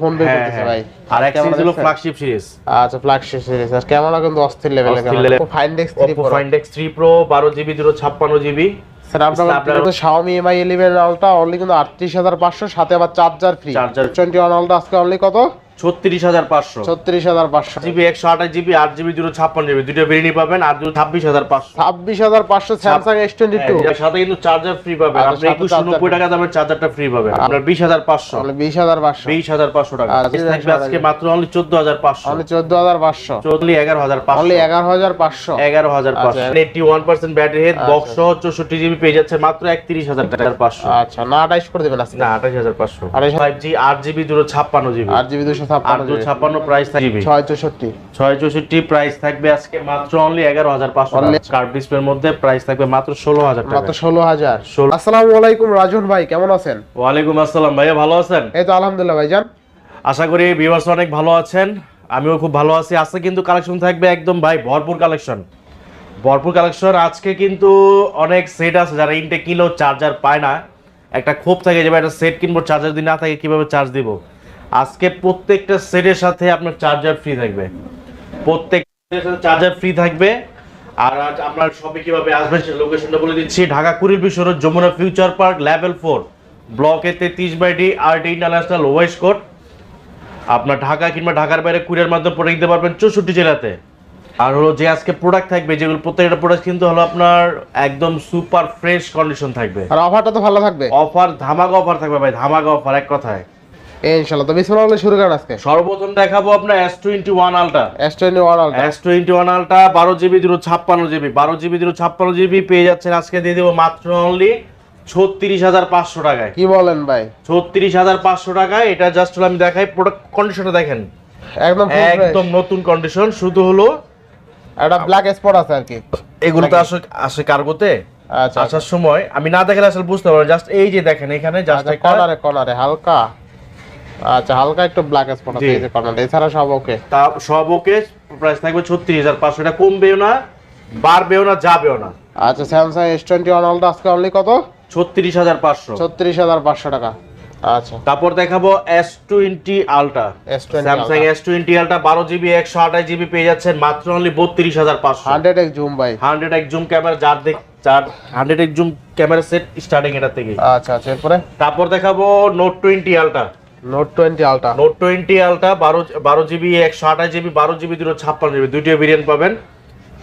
Phone বের হ্যাঁ, করতেছে হ্যাঁ। ভাই। আর একটা হলো ফ্ল্যাগশিপ সিরিজ আচ্ছা ফ্ল্যাগশিপ সিরিজ আর ক্যামেরা কিন্তু অস্থির লেভেলের camera level। Find X 3 pro find X 3 pro 12 GB 256 GB Xiaomi Mi 11 Ultra only কিন্তু 38500 সাথে আবার চার্জার ফ্রি চার্জার 21 Ultra আজকে অনলি কত? 36500 36500 জিবি 128 জিবি 8 জিবি 256 জিবি দুটো ভেরিয়েন্ট পাবেন আর দুটো 26500 26500 Samsung S22 হ্যাঁ, সাথে কিন্তু চার্জার ফ্রি পাবেন আচ্ছা, আপনি সাথে 2190 টাকা দামের চার্জারটা ফ্রি পাবেন আপনার 20500 অনলি 20500 20500 টাকা আচ্ছা, Price থাকবে আজকে মাত্র অনলি 14500 অনলি 14500 অনলি 11500 অনলি 11500 11500 আচ্ছা। 81% ব্যাটারি হেড বক্স সহ 64 জিবি পেয়ে যাচ্ছে মাত্র 31000 টাকার 500 আচ্ছা না 28 করে দিবেন আজকে না 28500 28,000 5G 8 GB 256 GB 8 GB 256 256 price থাকবে। 664 664 প্রাইস থাকবে আজকে মাত্র অনলি 11500 কার্ভ ডিসপ্লের মধ্যে প্রাইস থাকবে মাত্র 16000 টাকা। মাত্র 16000 আসসালামু আলাইকুম রাজন ভাই কেমন আছেন? ওয়ালাইকুম আসসালাম ভাইয়া ভালো আছেন? এই তো আলহামদুলিল্লাহ ভাইজান। আশা করি ভিউয়ার্স অনেক ভালো আছেন আমিও খুব ভালো আছি। আজকে কিন্তু কালেকশন থাকবে একদম ভাই ভরপুর কালেকশন ভরপুর কালেকশন আজকে কিন্তু অনেক সেট আছে যারা ইনটেক কিনলেও চার্জার পায় না। একটা ক্ষোভ থাকে যে ভাই একটা সেট কিনবো চার্জার যদি না থাকে কীভাবে চার্জ দিব? আজকে প্রত্যেকটা সেটের সাথে আপনার চার্জার ফ্রি থাকবে। প্রত্যেক চার্জার ফ্রি থাকবে। আর আজ আপনার সবে কীভাবে আসবেন সে লোকেশনটা বলে দিচ্ছি। ঢাকা কুড়ির Bishwa road Jamuna future park level four ব্লকে তেত্রিশ by D R D international west court আপনার ঢাকা কিংবা ঢাকার বাইরে কুরিয়ার মাধ্যমে প্রোডাক্ট দিতে পারবেন চৌষট্টি জেলাতে। আর হলো যে আজকে প্রোডাক্ট থাকবে যেগুলো প্রত্যেকটা প্রোডাক্ট কিন্তু হলো আপনার একদম সুপার ফ্রেশ কন্ডিশন থাকবে। আর অফারটা তো ভালো থাকবে। অফার ধামাকা অফার থাকবে ভাই ধামাকা অফার এক কথায়। ইনশাআল্লাহ। তো বিসমিল্লাহ বলে শুরু করেন আজকে। সর্বপ্রথম দেখাবো আপনার এস টোয়েন্টি ওয়ান আলটা S21 Ultra S twenty one আলটা বারো জিবি দুটো ছাপ্পান্ন জিবি। বারো জিবি দুটো ছাপ্পান্ন জিবি পেয়ে যাচ্ছেন আজকে দিয়ে দেবো মাত্র অনলি ছত্রিশ হাজার পাঁচশো টাকায়। কি বলেন ভাই? ছত্রিশ হাজার পাঁচশো টাকায়। এটা জাস্ট হলো আমি দেখাই প্রোডাক্ট কন্ডিশনটা দেখেন। একদম একদম নতুন কন্ডিশন শুধু হলো একটা ব্ল্যাক স্পট আছে আর কি। এগুলো তো আসলে আসে কার্গোতে আচ্ছা। আসার সময় আমি না দেখলে আসলে বুঝতে পারব জাস্ট এই যে দেখেন এখানে জাস্ট কর্নারে কর্নারে হালকা। আচ্ছা হালকা একটু ব্ল্যাক স্পট আছে এই যে কর্নারে এছাড়া সব ওকে তা সব ওকে প্রাইস থাকবে ছত্রিশ হাজার পাঁচশো এটা কমবেও না বাড়বেও না যাবেও না। আচ্ছা স্যামসাং S21 Ultra আজকে অনলি কত? ছত্রিশ হাজার পাঁচশো। 36500 টাকা। আচ্ছা। তারপর দেখাবো এস টোয়েন্টি আলটা S20 Samsung Ultra। S twenty ultra বারো জিবি একশো আঠাশ জিবি পেয়ে যাচ্ছেন মাত্র অনলি বত্রিশ হাজার পাঁচশো। 100 এক জুম ভাই। হান্ড্রেড এক জুম ক্যামেরা যার দেখ চার হান্ড্রেড এক জুম ক্যামেরা সেট স্টার্টিং এটা থেকে আচ্ছা আচ্ছা এরপরে? তারপর দেখাবো note twenty ultra note twenty ultra note twenty ultra বারো বারো জিবি একশো আঠাশ জিবি বারো জিবি দুটো ছাপ্পান্ন জিবি দুটো ভেরিয়েন্ট পাবেন।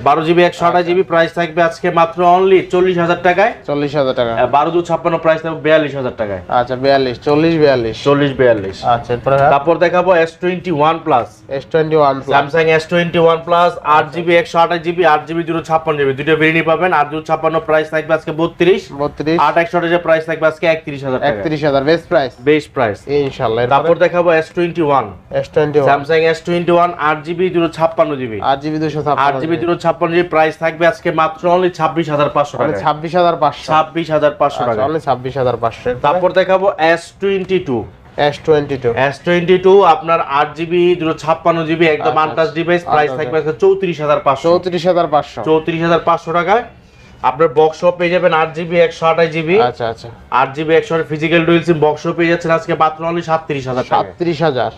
বারো জিবি একশো আঠাশ জিবি প্রাইস থাকবে আজকে মাত্র অনলি চল্লিশ হাজার টাকায়। 40000 টাকা। বারো দু ছাপ্পান্ন প্রাইস থাকবে বিয়াল্লিশ হাজার টাকায়। আচ্ছা 42 40 42 চল্লিশ বিয়াল্লিশ। আচ্ছা তারপর দেখাবো S twenty one plus S21 Plus Samsung S twenty one plus আট জিবি একশো আঠাশ জিবি আট জিবি দুটো ছাপ্পান্ন জিবি। দুটো ভেরিয়েন্ট পাবেন। আর দুটো ছাপ্পান্ন প্রাইস থাকবে আজকে বত্রিশ। 32 আট একশো আঠাশের প্রাইস থাকবে আজকে একত্রিশ হাজার একত্রিশ হাজার বেস্ট প্রাইস বেস্ট প্রাইস ইনশাআল্লাহ তারপর দেখাবো S twenty one S21 Samsung S twenty one আট জিবি দুটো ছাপ্পান্ন জিবি। 8GB 256 আট জিবি। দুটো ছাপ্পান্ন জিবি প্রাইস থাকবে আজকে মাত্র অনলি ছাব্বিশ হাজার পাঁচশো টাকা। 26500 ছাব্বিশ হাজার পাঁচশো আচ্ছা টাকা। অনলি 26500 তারপর দেখাবো S twenty two S22 S twenty two আপনার আট জিবি দুটো ছাপ্পান্ন জিবি একদম আচ্ছা, আনটাচ ডিভাইস আচ্ছা, প্রাইস। থাকবে আজকে চৌত্রিশ হাজার পাঁচশো। 34500 চৌত্রিশ হাজার পাঁচশো টাকায় আপনার বক্স পেয়ে যাবেন আট জিবি একশো আঠাশ জিবি আচ্ছা আচ্ছা। আট জিবি একশো ফিজিক্যাল ডুয়েল সিম বক্স পেয়ে যাচ্ছেন আজকে মাত্র অনলি সাতত্রিশ হাজার টাকা। 37000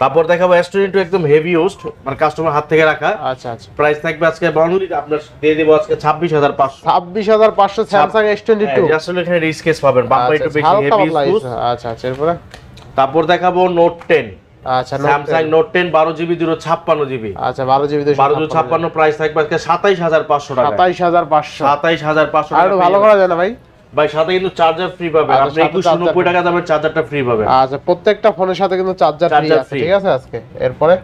তারপর দেখাবো এস একদম হেভি ইউজড মানে কাস্টমার হাত থেকে রাখা। আচ্ছা আচ্ছা। প্রাইস থাকবে আজকে অনলি আপনার দিয়ে দেবো আজকে ছাব্বিশ হাজার পাঁচশো। 26500 স্যামসাং S22 আসলে এখানে রিস্কেস পাবেন বাম্পার একটু আচ্ছা, বেশি হেভি আচ্ছা আচ্ছা এরপরে? তারপর দেখাবো নোট টেন আচ্ছা স্যামসাং 10 নোট টেন বারো জিবি দুটো ছাপ্পান্ন জিবি। আচ্ছা 12GB বারো দুটো ছাপ্পান্ন প্রাইস থাকবে আজকে সাতাইশ হাজার পাঁচশো টাকা 27500 সাতাইশ হাজার পাঁচশো আর একটু ভালো করা যায় না ভাই? ভাই সাথে কিন্তু চার্জার ফ্রি পাবেন। আচ্ছা, আপনি সাথে একুশশো charger নব্বই টাকা দামের চার্জারটা ফ্রি পাবেন। আচ্ছা প্রত্যেকটা ফোনের সাথে কিন্তু চার্জার ফ্রি আছে ঠিক আছে আজকে? এরপরে?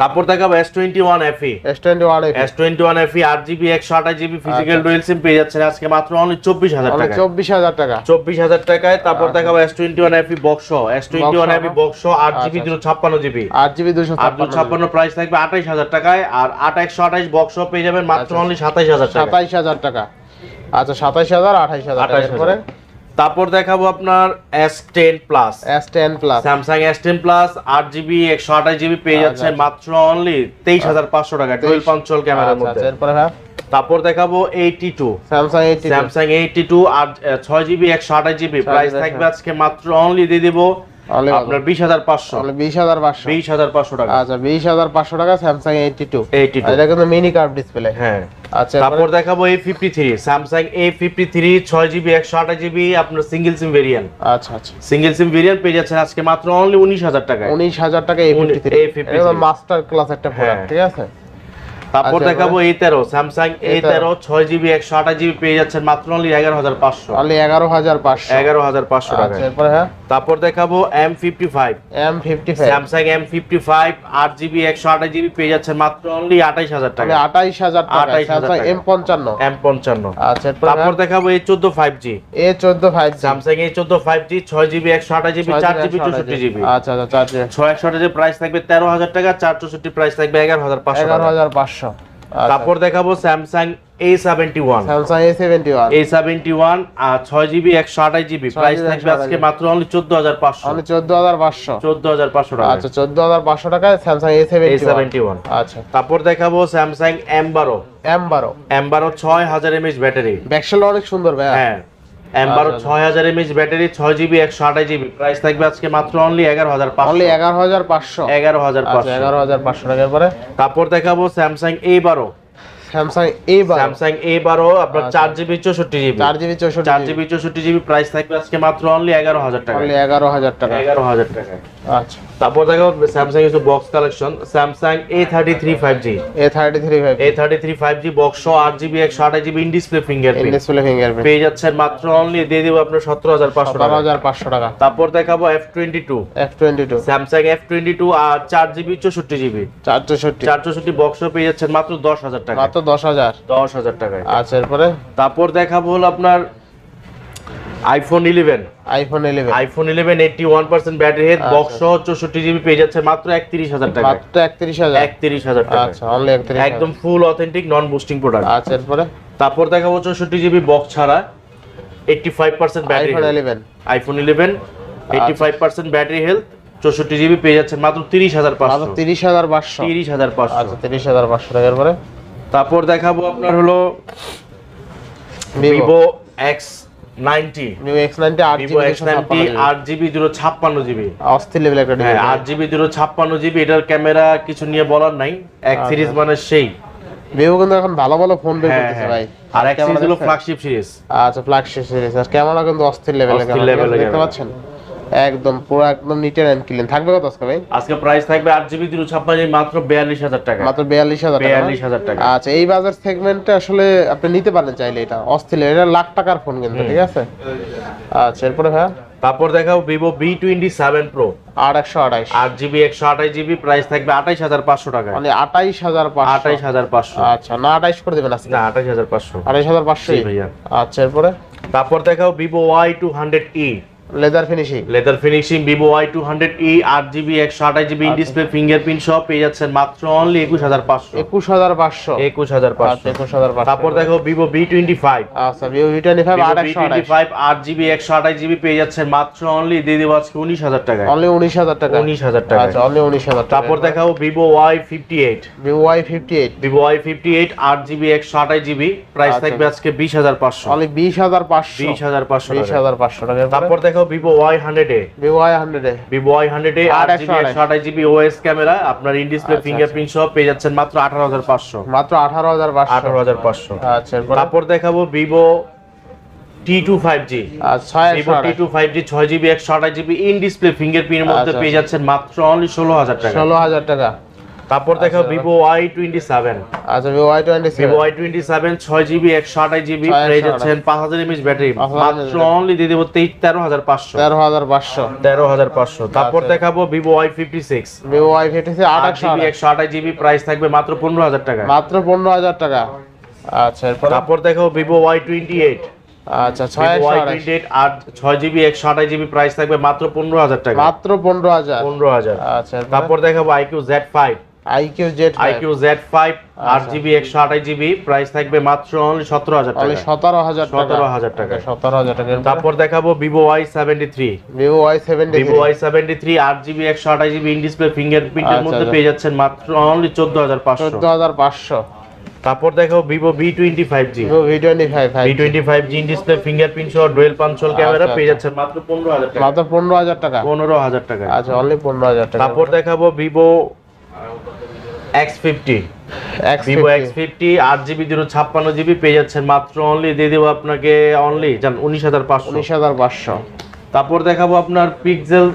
তারপর দেখাবো S twenty one FE S21 S twenty one FE আট জিবি একশো আঠাশ জিবি ফিজিক্যাল আচ্ছা। ডুয়েল সিম পেয়ে যাচ্ছেন আজকে মাত্র অনলি চব্বিশ হাজার টাকা 24000 টাকা। চব্বিশ হাজার টাকায়। তারপর দেখাবো S twenty one FE box S twenty one FE. Box আট জিবি আচ্ছা, দুশো ছাপ্পান্ন জিবি 8GB আর দুশো 256 ছাপ্পান্ন প্রাইস থাকবে আঠাইশ হাজার টাকায়। আর আট একশো আঠাইশ বক্স পেয়ে যাবেন মাত্র আচ্ছা। অনলি সাতাইশ হাজার টাকা 27000 টাকা। আচ্ছা 27000 28000 টাকা। 28,000 এরপরে? তারপর দেখাবো আপনার S ten plus S10 plus Samsung S ten plus আট জিবি একশো আঠাশ জিবি পেয়ে যাচ্ছে আচ্ছা। মাত্র অনলি তেইশ হাজার পাঁচশো টাকা টুয়েলভ পাঞ্চল ক্যামেরার আচ্ছা মধ্যে। আচ্ছা এরপরে হ্যাঁ? তারপর দেখাবো eighty two Samsung 82 Samsung eighty two আর ছয় জিবি একশো আঠাশ জিবি প্রাইস থাকবে। আজকে মাত্র অনলি দিয়ে দেবো আপনার বিশ হাজার পাঁচশো। বিশ হাজার পাঁচশো। বিশ হাজার পাঁচশো টাকা। আচ্ছা বিশ হাজার পাঁচশো টাকা স্যামসাং এইটটি টু এইটি এটা কিন্তু মিনি কার্ভ ডিসপ্লে হ্যাঁ। আচ্ছা তারপর দেখাবো A fifty three Samsung A fifty three ছয় জিবি একশো আঠাশ জিবি আপনার সিঙ্গেল সিম ভেরিয়েন্ট আচ্ছা আচ্ছা। সিঙ্গেল সিম ভেরিয়েন্ট পেয়ে যাচ্ছেন আজকে মাত্র অনলি উনিশ হাজার টাকায়। উনিশ হাজার টাকা এই ফিফটি থ্রি মাস্টার ক্লাস একটা প্রোডাক্ট। ঠিক আছে? তারপর আচ্ছা, দেখাবো এই তেরো স্যামসাং এই তেরো ছয় জিবি একশো আঠাশ জিবি পেয়ে যাচ্ছেন মাত্র অনলি এগারো হাজার পাঁচশো অনলি এগারো হাজার পাঁচশো এগারো হাজার পাঁচশো আচ্ছা হ্যাঁ তারপর দেখাবো M fifty five M fifty five Samsung M fifty five আট জিবি একশো আঠাশ জিবি পেয়ে যাচ্ছেন মাত্র অনলি আঠাইশ হাজার টাকা আঠাইশ হাজার টাকা 28,000 স্যামসাং টাকা। এম পঞ্চান্ন এম পঞ্চান্ন আচ্ছা তারপর দেখাবো এই চোদ্দ ফাইভ জি এ চোদ্দ ফাইভ স্যামসাং এই চোদ্দ ফাইভ জি ছয় জিবি একশো আঠাশ জিবি চার জিবি চৌষট্টি জিবি আচ্ছা আচ্ছা চার ছয় একশো আঠাশ প্রাইস থাকবে তেরো হাজার টাকা চার চৌষট্টি প্রাইস থাকবে এগারো হাজার পাঁচশো এগারো হাজার পাঁচশো তারপর দেখাবো Samsung A seventy one Samsung A seventy one A seventy one আর ছয় জিবি একশো আঠাশ জিবি প্রাইস থাকবে আজকে মাত্র অনলি চোদ্দ হাজার পাঁচশো। অনলি চোদ্দ হাজার পাঁচশো। চোদ্দ হাজার পাঁচশো টাকা আচ্ছা চোদ্দ হাজার পাঁচশো টাকায় Samsung A seventy seventy one আচ্ছা। তারপর দেখাবো স্যামসাং এম বারো। এম বারো। এম বারো ছয় হাজার এমএচ ব্যাটারি। ব্যাকশেল অনেক সুন্দর ভাই। হ্যাঁ। এম বারো আচ্ছা, ছয় হাজার এমএচ ব্যাটারি ছয় জিবি একশো আঠাশ জিবি প্রাইস থাকবে আজকে মাত্র অনলি এগারো হাজার অনলি পাঁচশো এগারো হাজার পাঁচশো। এগারো হাজার আচ্ছা পাঁচশো। এগারো হাজার পাঁচশো টাকার পরে। তারপর দেখাবো স্যামসাং এ বারো। স্যামসাং এ বারো স্যামসাং এ বারো আপনার আচ্ছা। চার জিবি চৌষট্টি জিবি। চার জিবি চৌষট্টি চার জিবি চৌষট্টি জিবি প্রাইস থাকবে আজকে মাত্র অনলি এগারো হাজার টাকা অনলি এগারো হাজার টাকা। এগারো হাজার টাকা আচ্ছা। তারপর দেখো স্যামসাং কিছু box collection Samsung A thirty three five G A thirty three five A thirty three five G box আট জিবি একশো আঠাশ GB in display fingerprint display fingerprint পেয়ে যাচ্ছেন মাত্র অনলি দিয়ে দেবো আপনার সতেরো হাজার পাঁচশো টাকা। হাজার পাঁচশো টাকা। তারপর দেখাবো F twenty two F twenty two Samsung F twenty two আর চার জিবি চৌষট্টি জিবি। চার চৌষট্টি। চার চৌষট্টি বক্স পেয়ে যাচ্ছেন মাত্র দশ হাজার টাকা মাত্র দশ হাজার? দশ হাজার টাকায়। আচ্ছা এরপরে? তারপর দেখাবো হলো আপনার iPhone eleven iPhone eleven iPhone eleven eighty one percent battery health. Box চৌষট্টি জিবি পেয়ে যাচ্ছে মাত্র একত্রিশ হাজার টাকা মাত্র একত্রিশ হাজার? একত্রিশ হাজার টাকা আচ্ছা অনলি একত্রিশ একদম full authentic non boosting product আচ্ছা এরপরে? তারপর দেখাবো চৌষট্টি জিবি বক্স ছাড়া eighty five percent battery iPhone eleven iPhone eleven eighty five percent battery health চৌষট্টি জিবি পেয়ে যাচ্ছেন মাত্র তিরিশ হাজার পাঁচশো। তিরিশ হাজার পাঁচশো। তিরিশ হাজার পাঁচশো। আচ্ছা তিরিশ হাজার পাঁচশো টাকার পরে তারপর দেখাবো আপনার হলো Vivo Vivo X ninety Vivo X ninety আট ভিভো এক্স নাইনটি আট জিবি দুটো ছাপ্পান্ন জিবি অস্থির লেভেল একটা হ্যাঁ আট জিবি দুটো ছাপ্পান্ন জিবি এটার ক্যামেরা কিছু নিয়ে বলার নাই। এক আচ্ছা। সিরিজ মানে সেই। ভিভো কিন্তু এখন ভালো ভালো ফোন বের হ্যাঁ, করতেছে হ্যাঁ। ভাই। আর এক সিরিজ হলো ফ্ল্যাগশিপ সিরিজ আচ্ছা ফ্ল্যাগশিপ সিরিজ আর ক্যামেরা কিন্তু অস্থির লেভেলের দেখতে পাচ্ছেন? একদম পুরো একদম নিটের এন্ড ক্লিন থাকবে কত আজকে ভাই? আজকে প্রাইস থাকবে আট জিবি দুটো ছাপ্পান্ন জিবি মাত্র বিয়াল্লিশ হাজার টাকা। মাত্র বিয়াল্লিশ হাজার টাকা না? বিয়াল্লিশ হাজার টাকা। আচ্ছা এই বাজার সেগমেন্টে আসলে আপনি নিতে পারেন চাইলে এটা। অস্থির এটা লাখ টাকার ফোন কিন্তু ঠিক আছে? আচ্ছা এরপরে হ্যাঁ তারপর দেখাও Vivo V twenty seven pro আট একশো আঠাইশ আট জিবি একশো আঠাশ জিবি প্রাইস থাকবে আঠাইশ হাজার পাঁচশো টাকা। মানে আঠাইশ হাজার আঠাইশ হাজার পাঁচশো। আচ্ছা না আঠাইশ করে দেবেন আজকে। না আঠাইশ হাজার পাঁচশো। আঠাইশ হাজার পাঁচশো। ভাইয়া। আচ্ছা এরপরে? তারপর দেখাও Vivo Y two hundred E leather finishing leather finishing Vivo Y two hundred E আট জিবি একশো আঠাশ জিবি ইন ডিসপ্লে ফিঙ্গারপ্রিন্ট সব পেয়ে যাচ্ছেন মাত্র অনলি একুশ হাজার পাঁচশো। একুশ হাজার পাঁচশো। একুশ হাজার আচ্ছা পাঁচশো একুশ হাজার তারপর দেখো ভিভো বি টোয়েন্টি ফাইভ আচ্ছা ভিভো ভি টোয়েন্টি ফাইভ আট একশো ফাইভ আট জিবি একশো আঠাশ জিবি পেয়ে যাচ্ছেন মাত্র অনলি দিয়ে দেবো আজকে উনিশ হাজার টাকায়। অনলি উনিশ হাজার টাকা উনিশ হাজার টাকা আচ্ছা অনলি উনিশ হাজার টাকা তারপর দেখাবো Vivo Y fifty eight Vivo Y fifty eight Vivo Y fifty eight আট জিবি একশো আঠাশ জিবি প্রাইস আচ্ছা। থাকবে আজকে বিশ হাজার পাঁচশো। অনলি বিশ হাজার পাঁচশো। বিশ হাজার পাঁচশো বিশ হাজার পাঁচশো টাকা তারপর দেখো Vivo Y hundred A Vivo Y hundred Vivo Y hundred A আট আট জিবি একশো আঠাশ জিবি ওএস ক্যামেরা। আপনার ইন ডিসপ্লে আচ্ছা, ফিঙ্গারপ্রিন্ট সব পেয়ে যাচ্ছেন মাত্র আঠারো হাজার পাঁচশো। মাত্র আঠারো হাজার পাঁচশো। আঠারো হাজার পাঁচশো। আচ্ছা তারপর দেখাবো Vivo T two five G T two five G ছয় জিবি একশো আঠাশ জিবি ইন ডিসপ্লে ফিঙ্গারপ্রিন্টের মধ্যে আচ্ছা, পেয়ে যাচ্ছেন মাত্র অনলি ষোলো হাজার টাকা। ষোলো হাজার টাকা। তারপর দেখো ভিভো ওয়াই টোয়েন্টি সেভেন আচ্ছা Vivo Y twenty Vivo Y twenty seven ছয় জিবি একশো আঠাশ জিবি ছয় পেয়ে পাঁচ হাজার এমএচ ব্যাটারি। মাত্র অনলি দিয়ে দেবো তেইশ তেরো হাজার পাঁচশো। তেরো হাজার পাঁচশো। তেরো হাজার পাঁচশো। তারপর আচ্ছা। দেখাবো Vivo Y fifty six Vivo Y fifty six আট আট জিবি একশো আঠাশ জিবি প্রাইস থাকবে মাত্র পনেরো হাজার টাকা। মাত্র পনেরো হাজার টাকা। আচ্ছা তারপর দেখো ভিভো ওয়াই টোয়েন্টি এইট আচ্ছা ছয় ছয় জিবি একশো আঠাশ জিবি প্রাইস থাকবে মাত্র পনেরো হাজার টাকা। মাত্র পনেরো হাজার। পনেরো হাজার। আচ্ছা তারপর তারপর দেখাবো আইকিউ জেড ফাইভ তারপর দেখাবো Vivo Y seventy three Vivo Y seventy Vivo Y seventy three আট জিবি একশো আঠাশ জিবি ইন ডিসপ্লে ফিঙ্গারপ্রিন্টের আচ্ছা, মধ্যে আচ্ছা। পেয়ে যাচ্ছেন মাত্র অনলি চোদ্দ হাজার পাঁচশো। চোদ্দ হাজার পাঁচশো। তারপর দেখো Vivo V twenty five G Vivo V twenty five V twenty five G display fingerprint সহ ডুয়েল পাঞ্চল ক্যামেরা পেয়ে। যাচ্ছেন মাত্র পনেরো হাজার মাত্র পনেরো হাজার টাকা। পনেরো হাজার টাকা আচ্ছা অনলি পনেরো হাজার টাকা। তারপর দেখাবো Vivo X fifty Vivo X fifty আট জিবি দুশো ছাপ্পান্ন জিবি পেয়ে যাচ্ছেন মাত্র অনলি দিয়ে দেবো আপনাকে অনলি জান উনিশ হাজার পাঁচশো। উনিশ হাজার পাঁচশো। তারপর দেখাবো আপনার পিক্সেল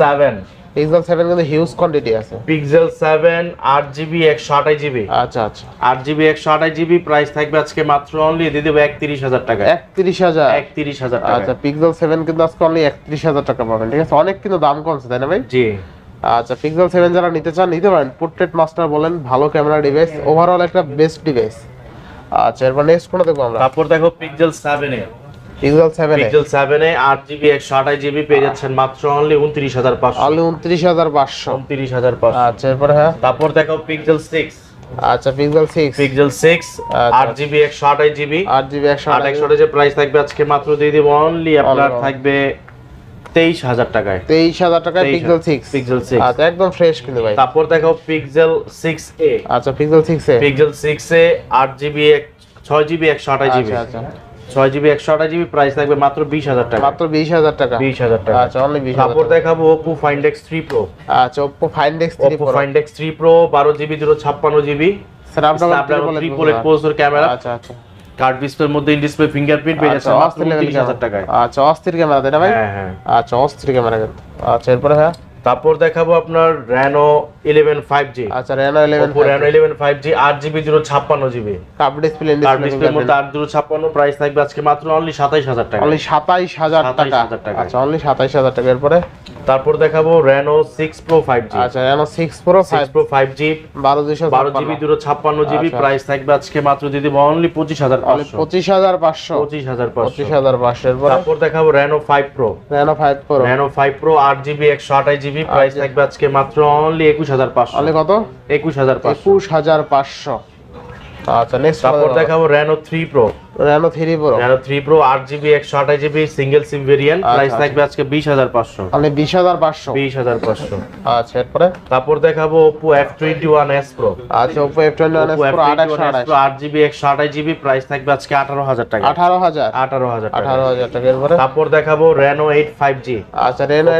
সেভেন পিক্সেল সেভেন কিন্তু হিউজ কোয়ান্টিটি আছে। পিক্সেল সেভেন আট জিবি একশো আঠাশ জিবি আচ্ছা আচ্ছা। আট জিবি একশো আঠাশ জিবি প্রাইস থাকবে আজকে মাত্র অনলি দিয়ে দেবো একত্রিশ হাজার টাকা একত্রিশ হাজার। একত্রিশ হাজার আচ্ছা টাকা পিক্সেল সেভেন কিন্তু আজকে অনলি একত্রিশ হাজার টাকা পাবেন ঠিক আছে? অনেক কিন্তু দাম কমছে তাই না ভাই? জি। আচ্ছা পিক্সেল সেভেন যারা নিতে চান নিতে পারেন। পোর্ট্রেট মাস্টার বলেন ভালো ক্যামেরা ডিভাইস ওভারঅল একটা বেস্ট ডিভাইস আচ্ছা এরপর নেক্সট কোনটা দেখব আমরা? তারপর দেখো Pixel seven A. Pixel seven Pixel seven A আট জিবি একশো আঠাশ জিবি পেয়ে যাচ্ছেন মাত্র অনলি উনত্রিশ হাজার পাঁচশো। অনলি উনত্রিশ হাজার পাঁচশো। উনত্রিশ হাজার পাঁচশো। আচ্ছা এরপরে হ্যাঁ? তারপর দেখো পিক্সেল সিক্স আচ্ছা পিক্সেল সিক্স পিক্সেল সিক্স আচ্ছা। আট জিবি একশো আঠাশ জিবি আট জিবি একশো আট একশো যে প্রাইস থাকবে আজকে মাত্র দিয়ে দিব অনলি আপনার থাকবে তেইশ হাজার টাকায়। তেইশ হাজার টাকায় পিক্সেল সিক্স 6 আচ্ছা একদম ফ্রেশ কিন্তু ভাই। তারপর দেখো পিক্সেল সিক্স এ আচ্ছা Pixel six A Pixel six A আট জিবি ছয় জিবি একশো আঠাশ জিবি আচ্ছা আচ্ছা। ছয় জিবি একশো আঠাশ জিবি প্রাইস থাকবে মাত্র বিশ হাজার টাকা। মাত্র বিশ হাজার টাকা। বিশ হাজার টাকা। আচ্ছা অনলি বিশ তারপর দেখাবো Oppo find X three pro আচ্ছা Oppo find X three Oppo find X three pro বারো জিবি ছাপ্পান্ন GB Snapdragon triple eight processor camera আচ্ছা আচ্ছা। কার্ড ডিসপ্লের মধ্যে ইন ডিসপ্লে ফিঙ্গারপ্রিন্ট পেয়ে আচ্ছা যাচ্ছে অস্থির লেভেল টাকায়। আচ্ছা অস্থির ক্যামেরা তাই না ভাই? হ্যাঁ হ্যাঁ। আচ্ছা অস্থির ক্যামেরা আচ্ছা এরপরে হ্যাঁ? তারপর দেখাবো আপনার র্যানো ইলেভেন ফাইভ জি আচ্ছা Reno eleven Oppo eleven five G আট জিবি দুশো ছাপ্পান্ন জিবি কাপ ডিসপ্লে কার্ড ডিসপ্লের মধ্যে আট দুশো ছাপ্পান্ন প্রাইস থাকবে আজকে মাত্র অনলি সাতাইশ হাজার টাকা। অনলি সাতাইশ হাজার টাকা। আচ্ছা অনলি সাতাইশ হাজার টাকা। এরপরে? তারপর দেখাবো Reno six pro five G আচ্ছা Reno six pro six pro five G বারো দুইশো বারো জিবি দুশো ছাপ্পান্ন। জিবি আচ্ছা। প্রাইস থাকবে আজকে মাত্র দিয়ে দিব অনলি পঁচিশ হাজার পাঁচশো। হাজার পাঁচশো। পঁচিশ হাজার পঁচিশ। হাজার পাঁচশো। তারপর দেখাবো Reno five pro Reno five pro Reno five pro আট জিবি একশো আঠাশ জিবি প্রাইস থাকবে আজকে মাত্র অনলি একুশ হাজার পাঁচশো। কত? একুশ হাজার একুশ হাজার পাঁচশো। আচ্ছা নেক্সট তারপর দেখাবো Reno three pro Reno three pro Reno three pro আট জিবি একশো আঠাশ GB single SIM variant price. থাকবে আজকে বিশ হাজার পাঁচশো। অনলি বিশ হাজার পাঁচশো। বিশ হাজার পাঁচশো। আচ্ছা এরপরে? তারপর দেখাবো ওয়ান এস প্রো আচ্ছা প্রো আট জিবি একশো আঠাশ জিবি প্রাইস থাকবে আজকে আঠারো হাজার টাকা। আঠারো হাজার। আঠারো হাজার টাকা। এরপরে? তারপর দেখাবো এইট ফাইভ জি আচ্ছা রেনো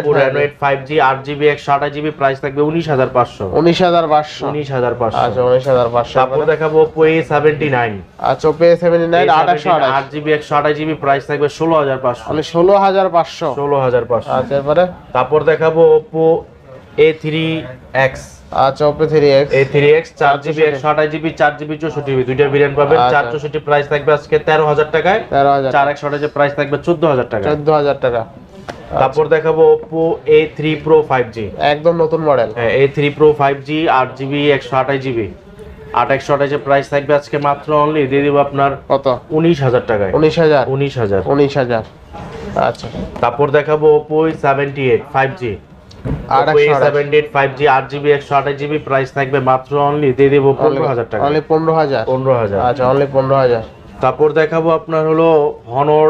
ফাইভ জি আট জিবি একশো আঠাশ জিবি প্রাইস থাকবে উনিশ হাজার পাঁচশো। উনিশ হাজার পাঁচশো। উনিশ হাজার আচ্ছা পাঁচশো উনিশ হাজার পাঁচশো। তারপর দেখাবো ওপো এ সেভেন্টি নাইন আচ্ছা ওপো এ সেভেন্টি নাইন আট জিবি প্রাইস থাকবে ষোলো হাজার পাঁচশো। মানে ষোলো হাজার পাঁচশো। ষোলো হাজার পাঁচশো। আচ্ছা, তারপরে তারপর দেখাবো ওপো এ থ্রি এক্স আচ্ছা Oppo three X A three X চার জিবি একশো আঠাশ জিবি চার জিবি চৌষট্টি জিবি দুইটা ভেরিয়েন্ট পাবেন। আচ্ছা। চার চৌষট্টি প্রাইস থাকবে আজকে তেরো হাজার টাকায়। তেরো হাজার। চার একশো আঠাশের প্রাইস থাকবে চোদ্দ হাজার টাকা চোদ্দ হাজার টাকা। তারপর দেখাবো Oppo A three pro five G একদম নতুন মডেল হ্যাঁ A3 Pro 5G 8GB GB. আট একশো আঠাশের প্রাইস থাকবে আজকে মাত্র অনলি দিয়ে দিব আপনার কত? উনিশ হাজার টাকায়। উনিশ হাজার? উনিশ হাজার। উনিশ হাজার। আচ্ছা। তারপর দেখাবো Oppo seventy eight five G আচ্ছা তারপর দেখাবো আপনার হলো হনর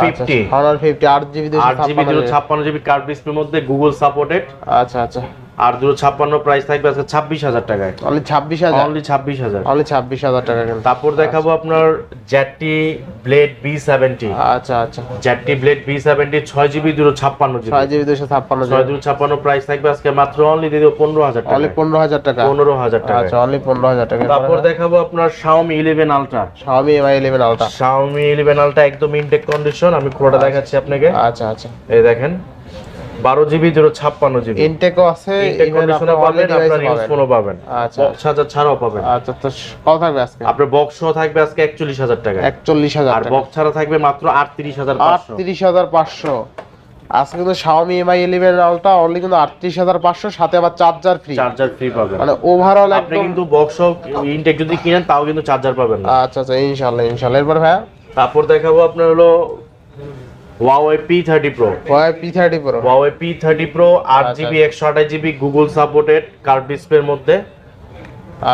ফিফটি অনার ফিফটি আট জিবি আট জিবি ছাপ্পান্ন জিবি কার্ড ডিসপ্লের মধ্যে গুগল সাপোর্টেড আচ্ছা আচ্ছা। আর দুটো ছাপ্পান্ন প্রাইস থাকবে আজকে ছাব্বিশ হাজার টাকায়। অনলি ছাব্বিশ হাজার? অনলি ছাব্বিশ হাজার। অনলি ছাব্বিশ হাজার টাকা তারপর দেখাবো আপনার জ্যাটি ব্লেড বি সেভেন্টি আচ্ছা আচ্ছা। জ্যাটি ব্লেড বি সেভেন্টি ছয় জিবি দুশো ছাপ্পান্ন জিবি ছয় জিবি দুশো ছাপ্পান্ন ছয় দুশো ছাপ্পান্ন প্রাইস থাকবে আজকে মাত্র অনলি দিয়ে দেবো পনেরো হাজার অনলি টাকা পনেরো হাজার টাকা। পনেরো হাজার টাকা আচ্ছা অনলি পনেরো হাজার টাকা। তারপর দেখাবো আপনার Xiaomi 11 Ultra Xiaomi Mi eleven Ultra Xiaomi 11 Ultra একদম ইনটেক কন্ডিশন আমি পুরোটা দেখাচ্ছি আপনাকে। আচ্ছা আচ্ছা। এই দেখেন। বারো জিবি দুশো ছাপ্পান্ন জিবি। ইনটেকও আছে পাবেন আপনার ইউজ পাবেন। ফোনও পাবেন। আচ্ছা। বক্স হাজার ছাড়াও পাবেন। আচ্ছা তো কত থাকবে আজকে? আপনার বক্স থাকবে আজকে একচল্লিশ হাজার টাকা। একচল্লিশ হাজার আর বক্স ছাড়া থাকবে মাত্র আটত্রিশ হাজার আটত্রিশ হাজার পাঁচশো। আজকে কিন্তু Xiaomi Mi eleven Ultra only কিন্তু আটত্রিশ হাজার পাঁচশো সাথে আবার চার্জার ফ্রি চার্জার ফ্রি পাবেন। মানে ওভারঅল আপনি কিন্তু বক্স ইনটেক যদি কিনেন তাও কিন্তু চার্জার পাবেন না। আচ্ছা আচ্ছা ইনশাল্লাহ ইনশাল্লাহ এরপর ভাইয়া? তারপর দেখাবো আপনার হলো Huawei P30 Pro. P thirty Pro Huawei P30 Pro আট আচ্ছা। জিবি একশো curved GB Google supported curve ডিসপ্লের মধ্যে।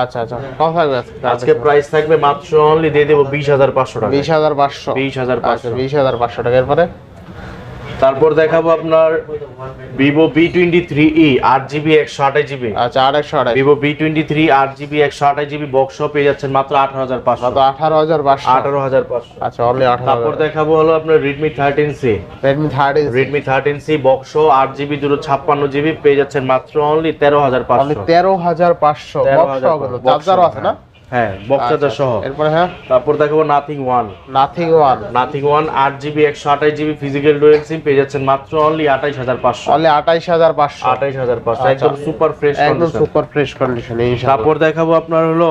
আচ্ছা আচ্ছা। কত থাকবে আজকে প্রাইস থাকবে মাত্র অনলি দিয়ে দেবো বিশ হাজার পাঁচশো টাকা বিশ হাজার পাঁচশো। বিশ হাজার আচ্ছা পাঁচশো বিশ হাজার পাঁচশো টাকা। এরপরে? তারপর দেখাবো আপনার Vivo V twenty three E আট জিবি একশো আঠাশ জিবি আচ্ছা আর একশো আঠাশ। ভিভো বি টোয়েন্টি থ্রি আট জিবি একশো আঠাশ জিবি বক্স পেয়ে যাচ্ছেন মাত্র আঠারো হাজার পাঁচশো। আঠারো হাজার পাঁচশো। আঠারো হাজার পাঁচশো। আচ্ছা অনলি আঠারো তারপর দেখাবো হলো আপনার Redmi thirteen C Redmi thirty Redmi thirteen C box আট জিবি দুটো ছাপ্পান্ন জিবি পেয়ে যাচ্ছেন মাত্র অনলি তেরো হাজার পাঁচশো। তেরো হাজার পাঁচশো। চার্জারও আছে না? হ্যাঁ বক্স চার্জার সহ। এরপরে হ্যাঁ? তারপর দেখাবো Nothing one Nothing one Nothing one আট জিবি একশো আঠাশ জিবি ফিজিক্যাল ডুয়েল সিম পেয়ে যাচ্ছেন মাত্র অনলি আঠাইশ হাজার পাঁচশো। অনলি আঠাইশ হাজার পাঁচশো। আঠাইশ হাজার পাঁচশো আচ্ছা। একদম সুপার ফ্রেশ একদম সুপার ফ্রেশ কন্ডিশন তারপর দেখাবো আপনার হলো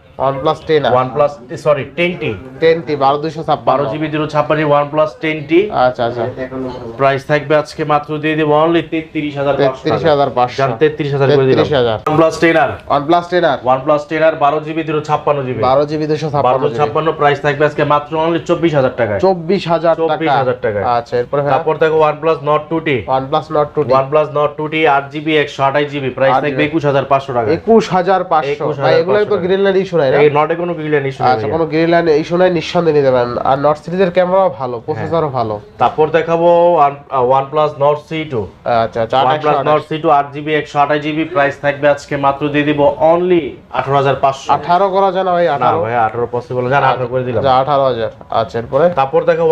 OnePlus 10 OnePlus sorry 10T 10T 12256 12 OnePlus 10T আচ্ছা আচ্ছা। প্রাইস থাকবে আজকে মাত্র দিয়ে দেব অনলি 33500 33500 টাকা। এগুলো না? এই নটে কোনো বিলিয়ন ইস্যু আচ্ছা কোনো গ্রিন লাইন ইস্যু নাই নিঃসন্দেহে নিতে পারেন। আর নট সিরিজের ক্যামেরাও ভালো প্রসেসরও ভালো। তারপর দেখাবো ওয়ান প্লাস নট সি আচ্ছা জিবি প্রাইস থাকবে আজকে মাত্র দিয়ে দিব অনলি আঠারো হাজার পাঁচশো। আঠারো করা যায় না ভাই না ভাই আঠারো পসিবল জান আঠারো করে দিলাম। আচ্ছা, আচ্ছা এরপরে? তারপর দেখো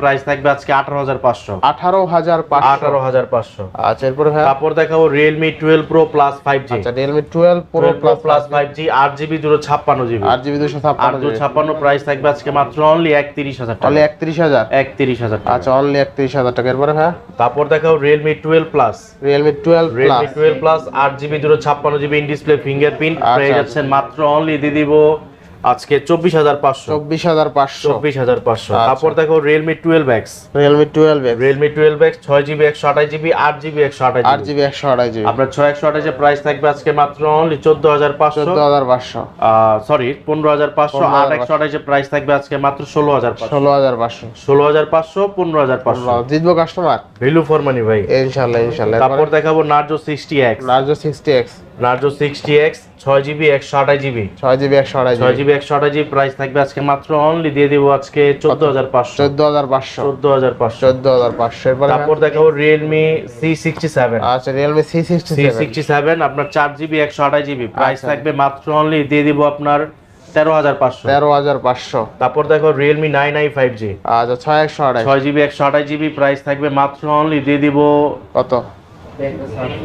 প্রাইস থাকবে আজকে আচ্ছা এরপরে ভাই? দেখাবো Realme twelve Pro Plus five G আচ্ছা Realme twelve Pro Pro Plus five G আট জিবি দুটো ছাপ্পান্ন জিবি আট জিবি দুশো ছাপ্পান্ন দুটো ছাপ্পান্ন প্রাইস থাকবে আজকে মাত্র অনলি একত্রিশ হাজার টাকা। অনলি একত্রিশ হাজার? একত্রিশ হাজার আচ্ছা অনলি একত্রিশ হাজার টাকা। এরপরে হ্যাঁ তারপর দেখাও Realme twelve Plus Realme twelve Realme twelve Plus আট জিবি দুটো ছাপ্পান্ন জিবি ইন ডিসপ্লে ফিঙ্গারপ্রিন্ট পেয়ে। যাচ্ছেন মাত্র অনলি দিয়ে দিব আজকে চব্বিশ হাজার পাঁচশো চব্বিশ হাজার পাঁচশো চব্বিশ হাজার পাঁচশো আচ্ছা। তারপর দেখো Realme twelve X Realme twelve X Realme twelve X ছয় জিবি একশো আঠাশ জিবি আট জিবি একশো আঠাশ আট জিবি একশো আঠাশ জিবি আপনার ছয় একশো আঠাশের প্রাইস থাকবে আজকে মাত্র অনলি চোদ্দ হাজার পাঁচশো চোদ্দ হাজার পাঁচশো সরি পনেরো হাজার পাঁচশো আট একশো আঠাশের প্রাইস থাকবে আজকে মাত্র ষোলো হাজার পাঁচশো ষোলো হাজার পাঁচশো ষোলো হাজার পাঁচশো পনেরো হাজার পাঁচশো জিতবো কাস্টমার ভ্যালু ফর মানি ভাই ইনশাল্লাহ ইনশাল্লাহ তারপর দেখাবো Narzo sixty X Narzo sixty X Narzo sixty X ছয় জিবি একশো আঠাশ জিবি ছয় জিবি একশো আঠাশ ছয় জিবি একশো আঠাশ জিবি প্রাইস থাকবে আজকে মাত্র অনলি দিয়ে দেবো আজকে চোদ্দ হাজার পাঁচশো। চোদ্দ হাজার পাঁচশো। চোদ্দ হাজার পাঁচশো। চোদ্দ হাজার পাঁচশো। এরপরে তারপর দেখাবো রিয়েলমি সি সিক্সটি সেভেন আচ্ছা Realme C sixty C sixty seven আপনার চার জিবি একশো আঠাশ জিবি প্রাইস আচ্ছা। থাকবে মাত্র অনলি দিয়ে দিব আপনার তেরো হাজার পাঁচশো। তেরো হাজার পাঁচশো। তারপর দেখো Realme nine i five G আচ্ছা ছয় একশো আঠাশ। ছয় জিবি একশো আঠাশ জিবি প্রাইস থাকবে মাত্র অনলি দিয়ে দিব কত?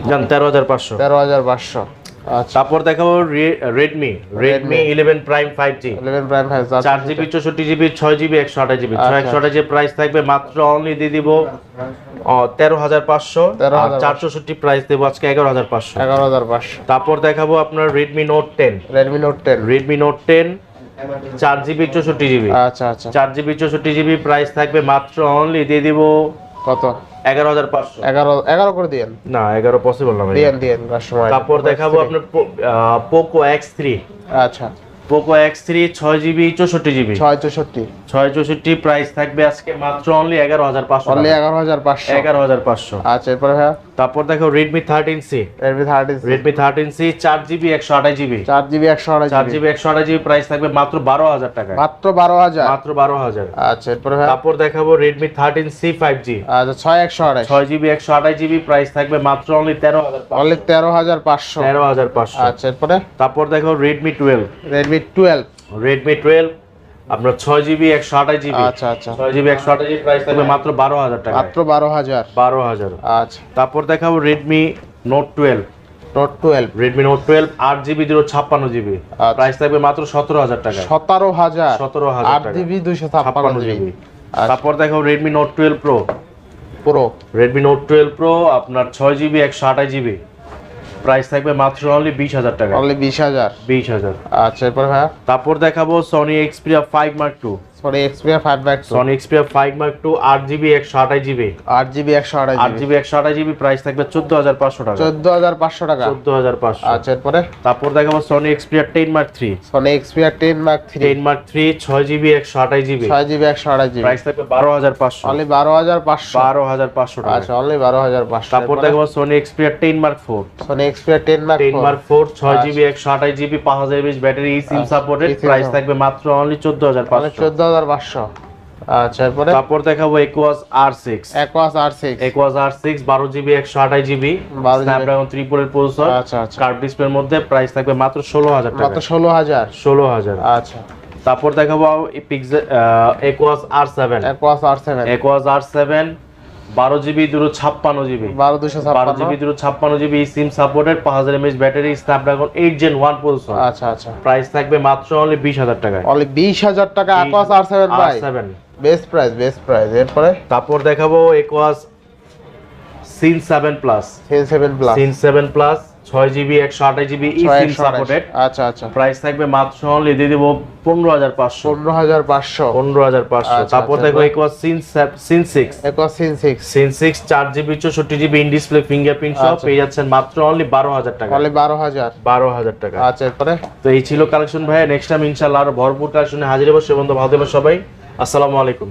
জান তেরো হাজার পাঁচশো। তেরো হাজার পাঁচশো। আচ্ছা। তারপর দেখাবো Redmi Redmi eleven Prime five G eleven Prime five চার জিবি চৌষট্টি জিবি ছয় জিবি একশো আঠাশ জিবি। ছয় আচ্ছা। একশো আঠাশ জিবি প্রাইস থাকবে মাত্র অনলি দিয়ে দিব তেরো হাজার পাঁচশো। 13,500 চার চৌষট্টি প্রাইস দেবো আজকে এগারো হাজার পাঁচশো। এগারো হাজার পাঁচশো। তারপর দেখাবো আপনার Redmi Note ten Redmi Note ten Redmi Note ten চার জিবি চৌষট্টি জিবি। আচ্ছা আচ্ছা। চার জিবি চৌষট্টি জিবি প্রাইস থাকবে মাত্র অনলি দিয়ে দিব কত? এগারো হাজার পাঁচশো। এগারো এগারো করে দিয়েন। না এগারো পসিবল না দিয়েন দিয়েন কাস্টমার তারপর দেখাবো আপনার পোকো এক্স থ্রি আচ্ছা। পোকো এক্স থ্রি ছয় জিবি চৌষট্টি জিবি ছয় চৌষট্টি। ছয় চৌষট্টি প্রাইস থাকবে আজকে মাত্র অনলি এগারো হাজার পাঁচশো অনলি এগারো হাজার পাঁচশো। এগারো হাজার পাঁচশো। আচ্ছা এরপরে হ্যাঁ তারপর দেখো Redmi thirteen C Redmi thirty Redmi thirteen C চার জিবি একশো আঠাশ জিবি চার জিবি একশো আঠাশ চার জিবি প্রাইস থাকবে মাত্র বারো হাজার টাকা। মাত্র বারো হাজার? মাত্র বারো হাজার। আচ্ছা এরপরে হ্যাঁ তারপর দেখাবো Redmi thirteen C five G আচ্ছা ছয় একশো আঠাশ। ছয় জিবি একশো আঠাশ জিবি প্রাইস থাকবে মাত্র অনলি তেরো হাজার অনলি তেরো হাজার পাঁচশো। তেরো হাজার পাঁচশো। আচ্ছা এরপরে? তারপর দেখো Redmi twelve Redmi twelve Redmi twelve আপনার ছয় জিবি একশো আঠাশ জিবি আচ্ছা আচ্ছা। ছয় জিবি একশো আঠাশ জিবি প্রাইস থাকবে মাত্র বারো হাজার টাকা। মাত্র বারো হাজার। বারো হাজার। আচ্ছা। তারপর দেখাবো Redmi Note twelve Note twelve Redmi Note twelve আট জিবি ছাপ্পান্ন জিবি আচ্ছা। প্রাইস থাকবে মাত্র সতেরো হাজার টাকা। সতেরো হাজার। সতেরো হাজার আট জিবি দুইশো ছাপ্পান্ন জিবি তারপর দেখো রেডমি নোট টুয়েলভ প্রো পুরো রেডমি নোট টুয়েলভ প্রো আপনার ছয় জিবি একশো আঠাশ জিবি প্রাইস থাকবে মাত্র অনলি বিশ হাজার টাকা। অনলি বিশ হাজার। বিশ হাজার। আচ্ছা এরপর হ্যাঁ তারপর দেখাবো Sony Xperia five Mark two two আট জিবি একশো আঠাশ জিবি আট জিবি একশো আঠাশ আট জিবি একশো আঠাশ জিবি প্রাইস থাকবে চোদ্দ হাজার পাঁচশো টাকা। চোদ্দ হাজার পাঁচশো টাকা। চোদ্দ হাজার পাঁচশো। আচ্ছা এরপরে? তারপর দেখাবো Xperia ten Mark three ten Mark three ছয় জিবি একশো আঠাশ জিবি ছয় জিবি একশো আঠাশ জিবি প্রাইস থাকবে বারো হাজার পাঁচশো। অনলি বারো হাজার পাঁচশো। বারো হাজার পাঁচশো টাকা। আচ্ছা অনলি হাজার পাঁচশো। তারপর দেখাবো four Sony Xperia ten Mark ten Mark four ছয় আচ্ছা। জিবি একশো আঠাশ জিবি পাঁচ হাজার ব্যাটারি সিম সাপোর্টেড প্রাইস থাকবে মাত্র অনলি অনলি পাঁচশো। চোদ্দ হাজার পাঁচশো। আচ্ছা এরপরে? তারপর দেখাবো Aquos R six Aquos R six Aquos R six বারো জিবি একশো আঠাশ জিবি স্ন্যাপড্রাগন থ্রি ফোরের প্রসেসর আচ্ছা আচ্ছা। ডিসপ্লের মধ্যে প্রাইস থাকবে মাত্র ষোলো হাজার মাত্র ষোলো হাজার? ষোলো হাজার। আচ্ছা। তারপর দেখাবো Pixel Aquos R seven Aquos R seven Aquos R seven বারো জিবি দুটো ছাপ্পান্ন জিবি। বারো দুশো বারো জিবি দুটো ছাপ্পান্ন জিবি সিম সাপোর্টেড পাঁচ হাজার mAh battery Snapdragon eight Gen one processor আচ্ছা আচ্ছা। প্রাইস থাকবে মাত্র অনলি বিশ হাজার টাকায়। অনলি বিশ হাজার টাকা Aquos R seven R seven best price best price এরপরে? তারপর দেখাবো Aquos Sense seven Plus Sense seven Plus Sense seven Plus ছয় জিবি একশো আঠাশ জিবি সাপোর্টেড আচ্ছা আচ্ছা। প্রাইস থাকবে মাত্র অনলি দিয়ে দেবো পনেরো হাজার পাঁচশো। পনেরো হাজার পাঁচশো। পনেরো হাজার পাঁচশো। আচ্ছা, তারপর আচ্ছা, দেখো? Aquos Sense Sense six Aquos Sense six Sense six চার জিবি চৌষট্টি জিবি ইন ডিসপ্লে ফিঙ্গারপ্রিন্ট সহ আচ্ছা। পেয়ে যাচ্ছেন মাত্র অনলি বারো হাজার টাকা। অনলি বারো হাজার। বারো হাজার টাকা। আচ্ছা এরপরে? তো এই ছিল কালেকশন ভাই নেক্সট টাইম ইনশাল্লাহ আরও ভরপুর কালেকশনে হাজির হব। সে বন্ধু ভালো সবাই। আসসালামু আলাইকুম।